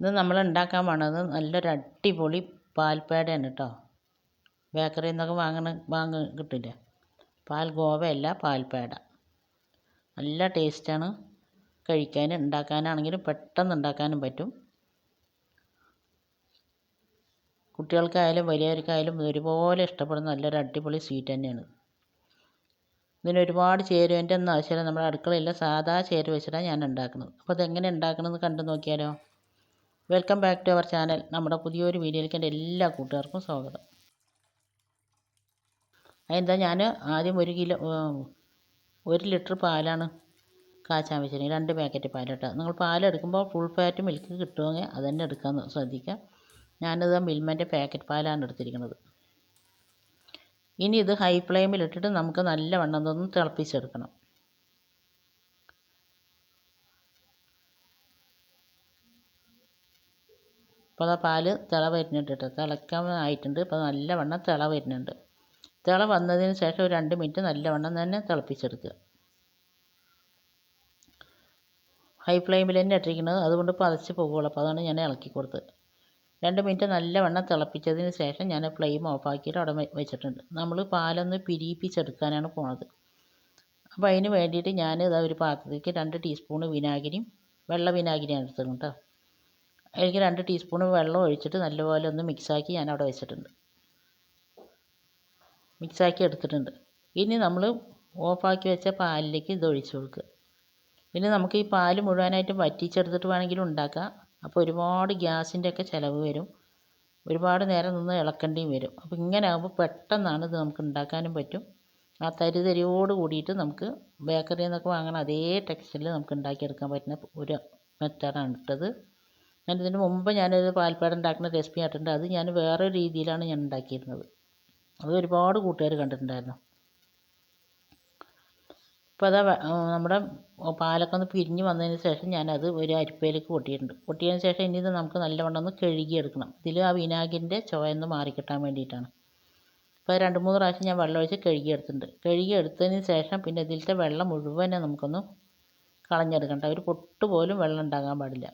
ഇത് നമ്മൾ ഉണ്ടാക്കാൻ പോണത് നല്ലൊരു അടിപൊളി പാൽപ്പേടയാണ് കേട്ടോ. ബേക്കറിയിൽ നിന്നൊക്കെ വാങ്ങണ വാങ്ങ കിട്ടില്ലേ. പാൽ ഗോവയല്ല പാൽപ്പേട. നല്ല ടേസ്റ്റാണ്. കഴിക്കാൻ ഉണ്ടാക്കാനാണെങ്കിലും പെട്ടെന്ന് ഉണ്ടാക്കാനും പറ്റും. കുട്ടികൾക്കായാലും വലിയവർക്കായാലും ഒരുപോലെ ഇഷ്ടപ്പെടുന്ന നല്ലൊരു അടിപൊളി സ്വീറ്റ് തന്നെയാണ്. ഇതിനൊരുപാട് ചേരുവന്റെ ഒന്നും ആവശ്യമില്ല. നമ്മുടെ അടുക്കളയിലെ സാധാ ചേരുവ വെച്ചിട്ടാണ് ഞാൻ ഉണ്ടാക്കുന്നത്. അപ്പോൾ അതെങ്ങനെ ഉണ്ടാക്കണമെന്ന് കണ്ടു നോക്കിയാലോ? Welcome back to our channel. നമ്മുടെ പുതിയൊരു വീഡിയോയിലേക്ക് എന്റെ എല്ലാ കൂട്ടുകാർക്കും സ്വാഗതം. അതെന്താ ഞാൻ ആദ്യം ഒരു കിലോ ഒരു ലിറ്റർ പാലാണ് കാച്ചാൻ വെച്ചിരുന്നത് രണ്ട് പാക്കറ്റ് കേട്ടോ നിങ്ങൾ പാലെടുക്കുമ്പോൾ ഫുൾ ഫാറ്റ് മിൽക്ക് കിട്ടുമെങ്കിൽ അത് തന്നെ എടുക്കാൻ ശ്രദ്ധിക്കുക. ഞാനിത് മിൽമന്റെ പാക്കറ്റ് പാലാണ് എടുത്തിരിക്കുന്നത്. ഇനി ഇത് ഹൈ ഫ്ലെയിമിലിട്ടിട്ട് നമുക്ക് നല്ല വണ്ണം ഒന്ന് തിളപ്പിച്ചെടുക്കണം. ഇപ്പോൾ അതാ പാൽ തിള വരുന്നുണ്ട് കേട്ടോ തിളക്കാൻ ആയിട്ടുണ്ട്. ഇപ്പോൾ നല്ലവണ്ണം തിള വരുന്നുണ്ട്. തിള വന്നതിന് ശേഷം ഒരു രണ്ട് മിനിറ്റ് നല്ലവണ്ണം തന്നെ തിളപ്പിച്ചെടുക്കുക. ഹൈ ഫ്ലെയിമിൽ തന്നെ ഇട്ടിരിക്കുന്നത്. അതുകൊണ്ട് പതച്ച് പോകുള്ളൂ അപ്പോൾ അതാണ് ഞാൻ ഇളക്കി കൊടുത്തത്. രണ്ട് മിനിറ്റ് നല്ലവണ്ണം തിളപ്പിച്ചതിന് ശേഷം ഞാൻ ഫ്ലെയിം ഓഫാക്കിയിട്ട് അവിടെ വെച്ചിട്ടുണ്ട്. നമ്മൾ പാലൊന്ന് പിരിയിപ്പിച്ചെടുക്കാനാണ് പോണത്. അപ്പോൾ അതിന് വേണ്ടിയിട്ട് ഞാൻ ഇതാ ഒരു പാത്രത്തിലേക്ക് രണ്ട് ടീസ്പൂൺ വിനാഗിരിയും വെള്ള വിനാഗിരിയാണ് എടുത്തത് കേട്ടോ. അതിലേക്ക് രണ്ട് ടീസ്പൂൺ വെള്ളം ഒഴിച്ചിട്ട് നല്ലപോലെ ഒന്ന് മിക്സാക്കി ഞാൻ അവിടെ വെച്ചിട്ടുണ്ട്. മിക്സാക്കി എടുത്തിട്ടുണ്ട്. ഇനി നമ്മൾ ഓഫാക്കി വെച്ച പാലിലേക്ക് ഇത് ഒഴിച്ച് കൊടുക്കുക. പിന്നെ നമുക്ക് ഈ പാൽ മുഴുവനായിട്ട് വറ്റിച്ചെടുത്തിട്ട് വേണമെങ്കിലും ഉണ്ടാക്കാം. അപ്പോൾ ഒരുപാട് ഗ്യാസിന്റെ ഒക്കെ ചിലവ് വരും. ഒരുപാട് നേരം നിന്ന് ഇളക്കേണ്ടിയും വരും. അപ്പോൾ ഇങ്ങനെ ആകുമ്പോൾ പെട്ടെന്നാണ് ഇത് നമുക്ക് ഉണ്ടാക്കാനും പറ്റും. ആ തരി തരിയോട് കൂടിയിട്ട് നമുക്ക് ബേക്കറിയിൽ നിന്നൊക്കെ വാങ്ങണ അതേ ടെക്സ്റ്റിൽ നമുക്ക് ഉണ്ടാക്കിയെടുക്കാൻ പറ്റുന്ന ഒരു മെത്തേഡാണ് ഇട്ടത്. ഞാൻ ഇതിന് മുമ്പ് ഞാനൊരു പാൽപ്പേട ഉണ്ടാക്കുന്ന റെസിപ്പി കണ്ടിട്ടുണ്ട് അത് ഞാൻ വേറെ രീതിയിലാണ് ഞാൻ ഉണ്ടാക്കിയിരുന്നത്. അത് ഒരുപാട് കൂട്ടുകാർ കണ്ടിട്ടുണ്ടായിരുന്നു. അപ്പോൾ അതാ നമ്മുടെ പാലൊക്കെ ഒന്ന് പിരിഞ്ഞ് വന്നതിന് ശേഷം ഞാനത് ഒരു അരിപ്പയിലേക്ക് കൊട്ടിയിട്ടുണ്ട്. കൊട്ടിയതിന് ശേഷം ഇനി ഇത് നമുക്ക് നല്ലവണ്ണം ഒന്ന് കഴുകിയെടുക്കണം. ഇതിൽ ആ വിനാഗിന്റെ ചുവയൊന്ന് മാറിക്കിട്ടാൻ വേണ്ടിയിട്ടാണ്. അപ്പോൾ രണ്ട് മൂന്ന് പ്രാവശ്യം ഞാൻ വെള്ളം ഒഴിച്ച് കഴുകിയെടുത്തിട്ടുണ്ട്. കഴുകിയെടുത്തതിന് ശേഷം പിന്നെ ഇതിലത്തെ വെള്ളം മുഴുവനെ നമുക്കൊന്ന് കളഞ്ഞെടുക്കണ്ട ഒരു പൊട്ട് പോലും വെള്ളം ഉണ്ടാകാൻ പാടില്ല.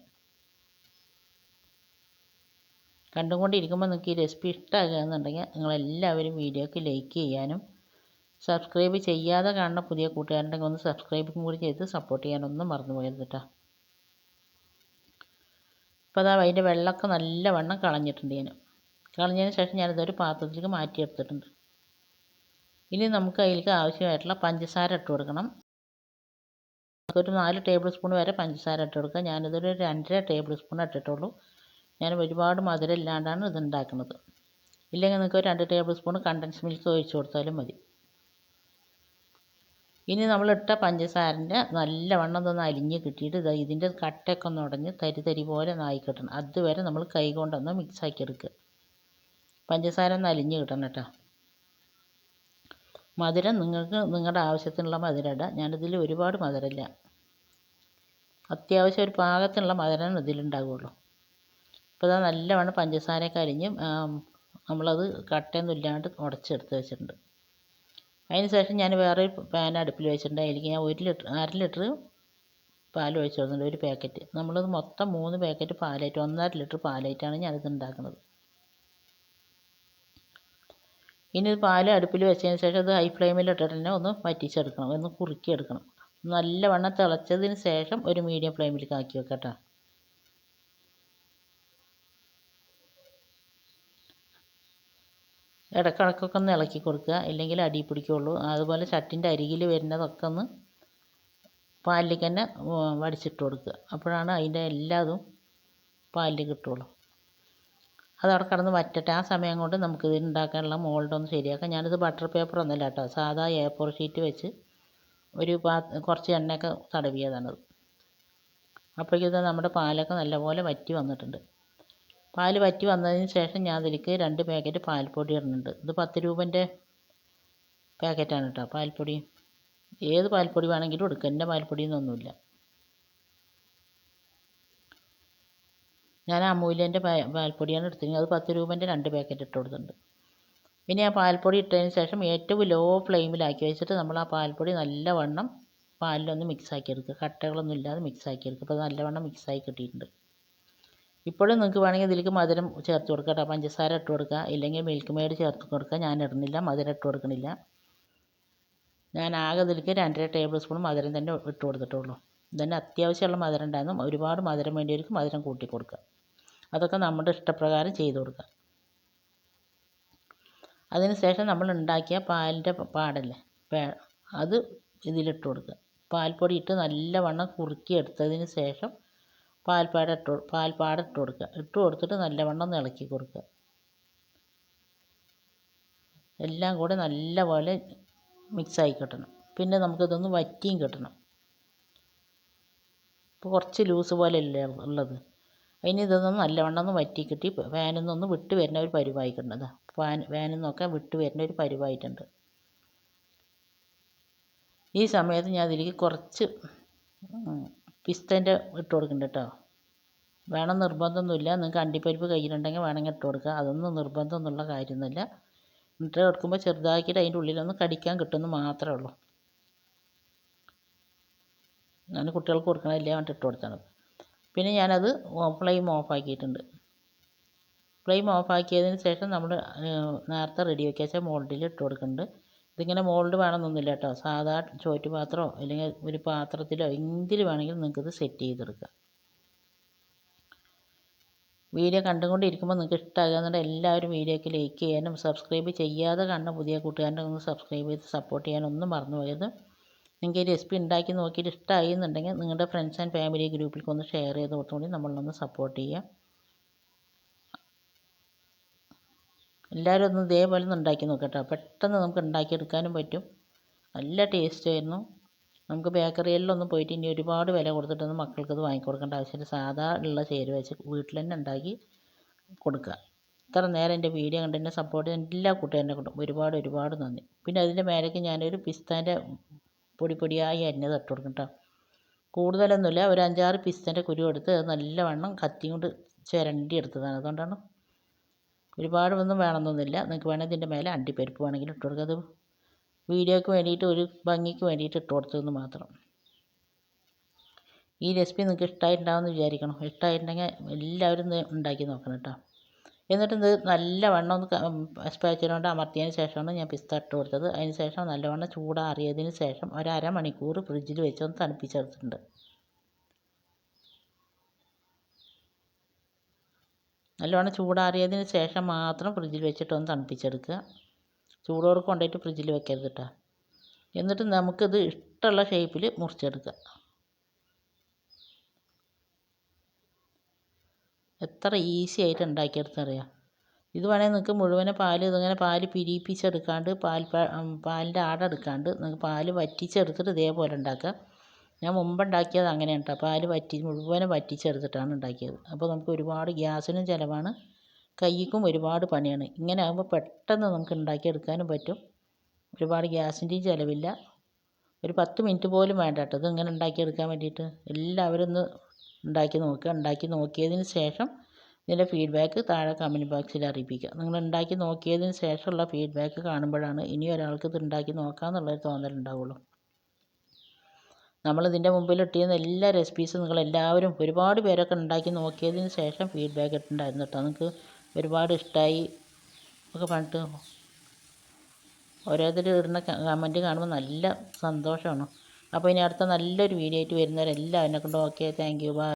കണ്ടുകൊണ്ടിരിക്കുമ്പോൾ നിങ്ങൾക്ക് ഈ റെസിപ്പി ഇഷ്ടമാകുകയെന്നുണ്ടെങ്കിൽ നിങ്ങളെല്ലാവരും വീഡിയോക്ക് ലൈക്ക് ചെയ്യാനും സബ്സ്ക്രൈബ് ചെയ്യാതെ കാണുന്ന പുതിയ കൂട്ടുകാരുണ്ടെങ്കിൽ ഒന്ന് സബ്സ്ക്രൈബും കൂടി ചെയ്ത് സപ്പോർട്ട് ചെയ്യാനൊന്നും മറന്നു പോകരുത് കേട്ടോ. അപ്പോൾ അതാ അതിന്റെ വെള്ളമൊക്കെ നല്ലവണ്ണം കളഞ്ഞിട്ടുണ്ട് ഞാൻ. കളഞ്ഞതിന് ശേഷം ഞാനിതൊരു പാത്രത്തിലേക്ക് മാറ്റിയെടുത്തിട്ടുണ്ട്. ഇനി നമുക്ക് അതിലേക്ക് ആവശ്യമായിട്ടുള്ള പഞ്ചസാര ഇട്ട് കൊടുക്കണം. ഒരു നാല് ടേബിൾ സ്പൂൺ വരെ പഞ്ചസാര ഇട്ട് കൊടുക്കുക. ഞാനിതൊരു രണ്ടര ടേബിൾ സ്പൂൺ ഇട്ടിട്ടുള്ളൂ. ഞാൻ ഒരുപാട് മധുരം ഇല്ലാണ്ടാണ് ഇത് ഉണ്ടാക്കുന്നത് ഇല്ലെങ്കിൽ നിങ്ങൾക്ക് രണ്ട് ടേബിൾ സ്പൂൺ കണ്ടൻസ് മിൽക്ക് ഒഴിച്ച് കൊടുത്താലും മതി. ഇനി നമ്മളിട്ട പഞ്ചസാരന്റെ നല്ലവണ്ണം ഒന്ന് അലിഞ്ഞ് കിട്ടിയിട്ട് ഇതാ ഇതിന്റെ കട്ടയൊക്കെ ഒന്ന് ഉടഞ്ഞ് തരി തരി പോലെ നായി കിട്ടണം. അതുവരെ നമ്മൾ കൈ കൊണ്ടൊന്ന് മിക്സാക്കി എടുക്കുക. പഞ്ചസാര ഒന്ന് അലിഞ്ഞ് കിട്ടണം കേട്ടോ. മധുരം നിങ്ങൾക്ക് നിങ്ങളുടെ ആവശ്യത്തിനുള്ള മധുരം ഇടാം. ഞാനിതിൽ ഒരുപാട് മധുരമില്ല അത്യാവശ്യം ഒരു പാകത്തിനുള്ള മധുരമാണ് ഇതിലുണ്ടാവുള്ളൂ. അപ്പോൾ അത് നല്ലവണ്ണം പഞ്ചസാരയൊക്കെ അരിഞ്ഞ് നമ്മളത് കട്ടയൊന്നും ഇല്ലാണ്ട് ഉടച്ചെടുത്ത് വെച്ചിട്ടുണ്ട്. അതിന് ശേഷം ഞാൻ വേറെ പാൻ അടുപ്പിൽ വെച്ചിട്ടുണ്ട്. അതിലേക്ക് ഞാൻ ഒരു ലിറ്റർ അര ലിറ്റർ പാൽ ഒഴിച്ച് കൊടുക്കുന്നുണ്ട് ഒരു പാക്കറ്റ്. നമ്മളത് മൊത്തം മൂന്ന് പാക്കറ്റ് പാലായിട്ട് ഒന്നര ലിറ്റർ പാലായിട്ടാണ് ഞാനിത് ഉണ്ടാക്കുന്നത്. ഇനി ഇത് പാൽ അടുപ്പിൽ വെച്ചതിന് ശേഷം അത് ഹൈ ഫ്ലെയിമിൽ ഇട്ടിട്ട് തന്നെ ഒന്ന് വറ്റിച്ചെടുക്കണം. ഒന്ന് കുറുക്കിയെടുക്കണം. നല്ലവണ്ണം തിളച്ചതിന് ശേഷം ഒരു മീഡിയം ഫ്ലെയിമിലേക്ക് ആക്കി വെക്കട്ടോ ഇടക്കിടക്കൊക്കെ ഒന്ന് ഇളക്കി കൊടുക്കുക. ഇല്ലെങ്കിൽ അടി പിടിക്കുകയുള്ളൂ. അതുപോലെ ചട്ടിന്റെ അരികിൽ വരുന്നതൊക്കെ ഒന്ന് പാലിലേക്ക് തന്നെ വടിച്ചിട്ട് കൊടുക്കുക. അപ്പോഴാണ് അതിന്റെ എല്ലാതും പാലിൽ കിട്ടുള്ളൂ അത് അവിടെ കിടന്ന് വറ്റട്ടെ. ആ സമയം കൊണ്ട് നമുക്കിത് ഉണ്ടാക്കാനുള്ള മോൾഡൊന്ന് ശരിയാക്കാം. ഞാനിത് ബട്ടർ പേപ്പർ ഒന്നുമില്ല കേട്ടോ. സാധാ എ ഫോർ ഷീറ്റ് വെച്ച് ഒരു പാ കുറച്ച് എണ്ണയൊക്കെ തടവിയതാണത്. അപ്പോഴേക്കും ഇത് നമ്മുടെ പാലൊക്കെ നല്ലപോലെ വറ്റി വന്നിട്ടുണ്ട്. പാൽ വറ്റി വന്നതിന് ശേഷം ഞാൻ അതിലേക്ക് രണ്ട് പാക്കറ്റ് പാൽപ്പൊടി ഇടുന്നുണ്ട്. ഇത് പത്ത് രൂപന്റെ പാക്കറ്റാണ് കേട്ടോ പാൽപ്പൊടി. ഏത് പാൽപ്പൊടി വേണമെങ്കിലും എടുക്കുക എന്റെ പാൽപ്പൊടി എന്നൊന്നുമില്ല ഞാൻ അമൂല്യന്റെ പാൽപ്പൊടിയാണ് എടുത്തിരുന്നത് അത് പത്ത് രൂപന്റെ രണ്ട് പാക്കറ്റ് ഇട്ട് കൊടുത്തിട്ടുണ്ട്. പിന്നെ ആ പാൽപ്പൊടി ഇട്ടതിന് ശേഷം ഏറ്റവും ലോ ഫ്ലെയിമിലാക്കി വെച്ചിട്ട് നമ്മൾ ആ പാൽപ്പൊടി നല്ലവണ്ണം പാലിലൊന്ന് മിക്സാക്കി എടുക്കുക കട്ടകളൊന്നും ഇല്ലാതെ മിക്സാക്കി എടുക്കുക അപ്പോൾ നല്ലവണ്ണം മിക്സായി കിട്ടിയിട്ടുണ്ട്. ഇപ്പോഴും നിങ്ങൾക്ക് വേണമെങ്കിൽ ഇതിലേക്ക് മധുരം ചേർത്ത് കൊടുക്കാം കേട്ടോ. പഞ്ചസാര ഇട്ട് കൊടുക്കുക ഇല്ലെങ്കിൽ മിൽക്ക് മെയ്ഡ് ചേർത്ത് കൊടുക്കുക ഞാൻ ഇടുന്നില്ല. മധുരം ഇട്ട് കൊടുക്കണില്ല. ഞാൻ ആകെ ഇതിലേക്ക് രണ്ടര ടേബിൾ സ്പൂൺ മധുരം തന്നെ ഇട്ട് കൊടുത്തിട്ടുള്ളൂ. ഇതന്നെ അത്യാവശ്യമുള്ള മധുരം ഉണ്ടായിരുന്നു. ഒരുപാട് മധുരം വേണ്ടിയവർക്ക് മധുരം കൂട്ടി കൊടുക്കുക അതൊക്കെ നമ്മുടെ ഇഷ്ടപ്രകാരം ചെയ്ത് കൊടുക്കുക അതിന് ശേഷം നമ്മൾ ഉണ്ടാക്കിയ പാലിന്റെ പാടല്ലേ? അത് ഇതിലിട്ട് കൊടുക്കുക. പാൽപ്പൊടി ഇട്ട് നല്ലവണ്ണം കുറുക്കി എടുത്തതിന് ശേഷം പാൽപ്പാട ഇട്ട് പാൽപ്പാട ഇട്ട് കൊടുക്കുക. ഇട്ട് കൊടുത്തിട്ട് നല്ലവണ്ണം ഒന്ന് ഇളക്കി കൊടുക്കുക. എല്ലാം കൂടെ നല്ലപോലെ മിക്സായി കിട്ടണം. പിന്നെ നമുക്കിതൊന്ന് വറ്റിയും കിട്ടണം. ഇപ്പോൾ കുറച്ച് ലൂസ് പോലെ അല്ലേ ഉള്ളത്. അതിന് ഇതൊന്നും നല്ലവണ്ണം ഒന്ന് വറ്റി കിട്ടി ഫാനിൽ നിന്നൊന്ന് വിട്ട് വരുന്ന ഒരു പരുവായിട്ടുണ്ട്. ഫാൻ ഫാനിൽ നിന്നൊക്കെ വിട്ട് വരുന്ന ഒരു പരുവായിട്ടുണ്ട്. ഈ സമയത്ത് ഞാൻ അതിലേക്ക് കുറച്ച് പിസ്തേന്റെ ഇട്ട് കൊടുക്കുന്നുണ്ട് കേട്ടോ വേണം നിർബന്ധമൊന്നുമില്ല. നിങ്ങൾക്ക് അണ്ടിപ്പരിപ്പ് കയ്യിലുണ്ടെങ്കിൽ വേണമെങ്കിൽ ഇട്ട് കൊടുക്കുക. അതൊന്നും നിർബന്ധമൊന്നുള്ള കാര്യമൊന്നുമില്ല. എന്നിട്ട് കൊടുക്കുമ്പോൾ ചെറുതാക്കിയിട്ട് അതിന്റെ ഉള്ളിലൊന്ന് കടിക്കാൻ കിട്ടുമെന്ന് മാത്രമേ ഉള്ളൂ. ഞാൻ കുട്ടികൾക്ക് കൊടുക്കണമില്ല വേണ്ടിട്ട് ഇട്ട് കൊടുത്താണ്. പിന്നെ ഞാനത് ഫ്ലെയിം ഓഫാക്കിയിട്ടുണ്ട് ഫ്ലെയിം ഓഫാക്കിയതിന് ശേഷം നമ്മൾ നേരത്തെ റെഡി റെഡിയാക്കി വെച്ച മോൾഡിൽ ഇട്ട് കൊടുക്കുന്നുണ്ട്. ഇതിങ്ങനെ മോൾഡ് വേണമെന്നൊന്നുമില്ല കേട്ടോ. സാധാ ചോറ്റ് പാത്രമോ അല്ലെങ്കിൽ ഒരു പാത്രത്തിലോ എന്തിൽ വേണമെങ്കിലും നിങ്ങൾക്കിത് സെറ്റ് ചെയ്തെടുക്കാം. വീഡിയോ കണ്ടുകൊണ്ടിരിക്കുമ്പോൾ നിങ്ങൾക്ക് ഇഷ്ടമാകുന്നുണ്ടെങ്കിൽ എല്ലാവരും വീഡിയോയ്ക്ക് ലൈക്ക് ചെയ്യാനും സബ്സ്ക്രൈബ് ചെയ്യാതെ കണ്ട പുതിയ കൂട്ടുകാരനെ ഒന്ന് സബ്സ്ക്രൈബ് ചെയ്ത് സപ്പോർട്ട് ചെയ്യാനൊന്നും മറന്നു പോയത് നിങ്ങൾക്ക് ഈ റെസിപ്പി ഉണ്ടാക്കി നോക്കിയിട്ട് ഇഷ്ടമായി എന്നുണ്ടെങ്കിൽ നിങ്ങളുടെ ഫ്രണ്ട്സ് ആൻഡ് ഫാമിലി ഗ്രൂപ്പിലേക്ക് ഒന്ന് ഷെയർ ചെയ്ത് കൊടുത്തുകൊണ്ട് നമ്മളൊന്ന് സപ്പോർട്ട് ചെയ്യുക എല്ലാവരും ഒന്ന് ഇതേപോലെ ഒന്ന് ഉണ്ടാക്കി നോക്കട്ടോ. പെട്ടെന്ന് നമുക്ക് ഉണ്ടാക്കിയെടുക്കാനും പറ്റും. നല്ല ടേസ്റ്റ് ആയിരുന്നു. നമുക്ക് ബേക്കറികളിലൊന്നും പോയിട്ട് ഇനി ഒരുപാട് വില കൊടുത്തിട്ടൊന്നും ഇത് വാങ്ങിക്കൊടുക്കേണ്ട ആവശ്യമില്ല. സാധാ ഉള്ള ചേരുവ വെച്ച് വീട്ടിൽ തന്നെ ഉണ്ടാക്കി കൊടുക്കുക. ഇത്ര നേരം എന്റെ വീഡിയോ കണ്ട് എന്നെ സപ്പോർട്ട് ചെയ്യുന്ന എല്ലാ കൂട്ടുകാരനെ കൊണ്ടും ഒരുപാട് ഒരുപാട് നന്ദി. പിന്നെ അതിന്റെ മേലേക്ക് ഞാനൊരു പിസ്താന്റെ പൊടി പൊടിയായി അരിഞ്ഞത് ഇട്ട് കൊടുക്കും കേട്ടോ കൂടുതലൊന്നുമില്ല. ഒരു അഞ്ചാറ് പിസ്തന്റെ കുരു എടുത്ത് അത് നല്ലവണ്ണം കത്തി കൊണ്ട് ചിരണ്ടി എടുത്തതാണ്. അതുകൊണ്ടാണ് ഒരുപാട് ഒന്നും വേണമെന്നൊന്നുമില്ല. നിങ്ങൾക്ക് വേണമെങ്കിൽ ഇതിന്റെ മേലെ അണ്ടിപ്പരിപ്പ് വേണമെങ്കിൽ ഇട്ട് കൊടുക്കുക അത് വീഡിയോയ്ക്ക് വേണ്ടിയിട്ട് ഒരു ഭംഗിക്ക് വേണ്ടിയിട്ട് ഇട്ട് കൊടുത്തതെന്ന് മാത്രം. ഈ റെസിപ്പി നിങ്ങൾക്ക് ഇഷ്ടമായിട്ടുണ്ടാവുമെന്ന് വിചാരിക്കണം. ഇഷ്ടമായിട്ടുണ്ടെങ്കിൽ എല്ലാവരും ഉണ്ടാക്കി നോക്കണം കേട്ടോ. എന്നിട്ട് ഇത് നല്ലവണ്ണം ഒന്ന് സ്പാച്ചിനോണ്ട് അമർത്തിയതിന് ശേഷമാണ് ഞാൻ പിസ്ത ഇട്ട് കൊടുത്തത്. അതിന് ശേഷം നല്ലവണ്ണം ചൂടാറിയതിന് ശേഷം ഒരു അരമണിക്കൂർ ഫ്രിഡ്ജിൽ വെച്ച് ഒന്ന് തണുപ്പിച്ചെടുത്തിട്ടുണ്ട്. നല്ലവണ്ണം ചൂടാറിയതിന് ശേഷം മാത്രം ഫ്രിഡ്ജിൽ വെച്ചിട്ട് ഒന്ന് തണുപ്പിച്ചെടുക്കുക. ചൂടോടെ കൊണ്ടുപോയിട്ട് ഫ്രിഡ്ജിൽ വെക്കരുത് കേട്ടോ എന്നിട്ട് നമുക്കിത് ഇഷ്ടമുള്ള ഷേപ്പിൽ മുറിച്ചെടുക്കുക. എത്ര ഈസി ആയിട്ട് ഉണ്ടാക്കിയെടുത്തറിയാം? ഇത് വേണമെങ്കിൽ നിങ്ങൾക്ക് മുഴുവനെ പാൽ ഇതിങ്ങനെ പാൽ പിരിയിപ്പിച്ചെടുക്കാണ്ട് പാൽ പാലിന്റെ ആടെടുക്കാണ്ട് നിങ്ങൾക്ക് പാൽ വറ്റിച്ചെടുത്തിട്ട് ഇതേപോലെ ഉണ്ടാക്കുക. ഞാൻ മുമ്പ് ഉണ്ടാക്കിയത് അങ്ങനെയാണ് കേട്ടോ പാൽ വറ്റി മുഴുവനും വറ്റിച്ചെടുത്തിട്ടാണ് ഉണ്ടാക്കിയത്. അപ്പോൾ നമുക്ക് ഒരുപാട് ഗ്യാസിനും ചിലവാണ് കൈക്കും ഒരുപാട് പണിയാണ്. ഇങ്ങനെ ആകുമ്പോൾ പെട്ടെന്ന് നമുക്ക് ഉണ്ടാക്കിയെടുക്കാനും പറ്റും. ഒരുപാട് ഗ്യാസിന്റെയും ചിലവില്ല. ഒരു പത്ത് മിനിറ്റ് പോലും വേണ്ട കേട്ടോ ഇത് ഇങ്ങനെ ഉണ്ടാക്കിയെടുക്കാൻ വേണ്ടിയിട്ട് എല്ലാവരും ഒന്ന് ഉണ്ടാക്കി നോക്കുക. ഉണ്ടാക്കി നോക്കിയതിന് ശേഷം ഇതിന്റെ ഫീഡ്ബാക്ക് താഴെ കമന്റ് ബോക്സിൽ അറിയിപ്പിക്കുക. നിങ്ങൾ ഉണ്ടാക്കി നോക്കിയതിന് ശേഷമുള്ള ഫീഡ്ബാക്ക് കാണുമ്പോഴാണ് ഇനി ഒരാൾക്ക് ഇത് ഉണ്ടാക്കി നോക്കാമെന്നുള്ളൊരു തോന്നലുണ്ടാവുള്ളൂ. നമ്മളിതിന്റെ മുമ്പിൽ ഇട്ടിരുന്ന എല്ലാ റെസിപ്പീസും നിങ്ങൾ എല്ലാവരും ഒരുപാട് പേരൊക്കെ ഉണ്ടാക്കി നോക്കിയതിന് ശേഷം ഫീഡ്ബാക്ക് ഇട്ടിട്ടുണ്ടായിരുന്നു കേട്ടോ. നിങ്ങൾക്ക് ഒരുപാട് ഇഷ്ടമായി ഒക്കെ പറഞ്ഞിട്ട് ഓരോരുത്തർ ഇടുന്ന കമന്റ് കാണുമ്പോൾ നല്ല സന്തോഷമാണ്. അപ്പോൾ ഇനി അടുത്ത നല്ലൊരു വീഡിയോ ആയിട്ട് വരുന്നവരെല്ലാവരും കൊണ്ട് ഓക്കെ താങ്ക് യു ബൈ